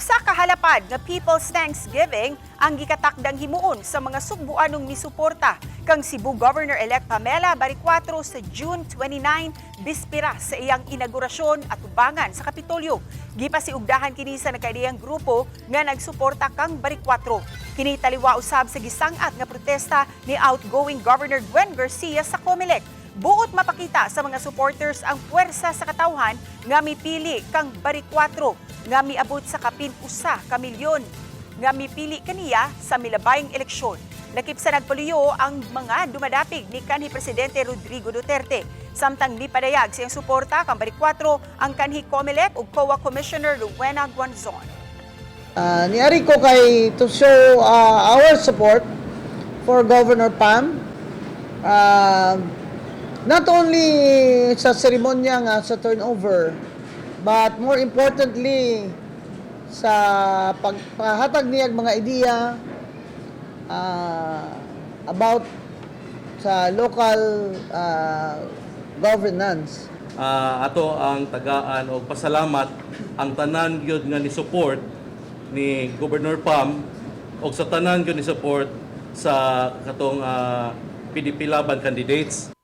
Usa ka halapad nga People's Thanksgiving ang gikatakdang himuon sa mga sugbuanong misuporta kang Cebu Governor-elect Pamela Baricuatro sa June 29 bispira sa iyang inaugurasyon at tubangan sa Kapitolyo. Gipasiugdahan kini sa nakaideyang grupo nga nagsuporta kang Baricuatro. Kini taliwa usab sa gisangat nga protesta ni outgoing Governor Gwen Garcia sa Comelec. Buot mapakita sa mga supporters ang puwersa sa katawhan nga mipili kang Baricuatro nga miabot sa kapin usa ka milyon nga mipili kaniya sa milabayng eleksyon. Lakip sa nagpaluyo ang mga dumadapig ni kanhi Presidente Rodrigo Duterte. Samtang nipadayag siyang suporta kang Baricuatro ang kanhi Comelec ug COA Commissioner Rowena Guanzon. Uh, niari ko kay to show uh, our support for Governor Pam. Uh, not only sa seremonya nga sa turnover, but more importantly sa pagpahatag niya mga ideya uh, about sa local uh, governance. Ah, ato ang tagaan o pasalamat ang tanan gyud nga ni support ni Governor Pam o sa tanan gyud ni support sa katong ah, PDP laban candidates.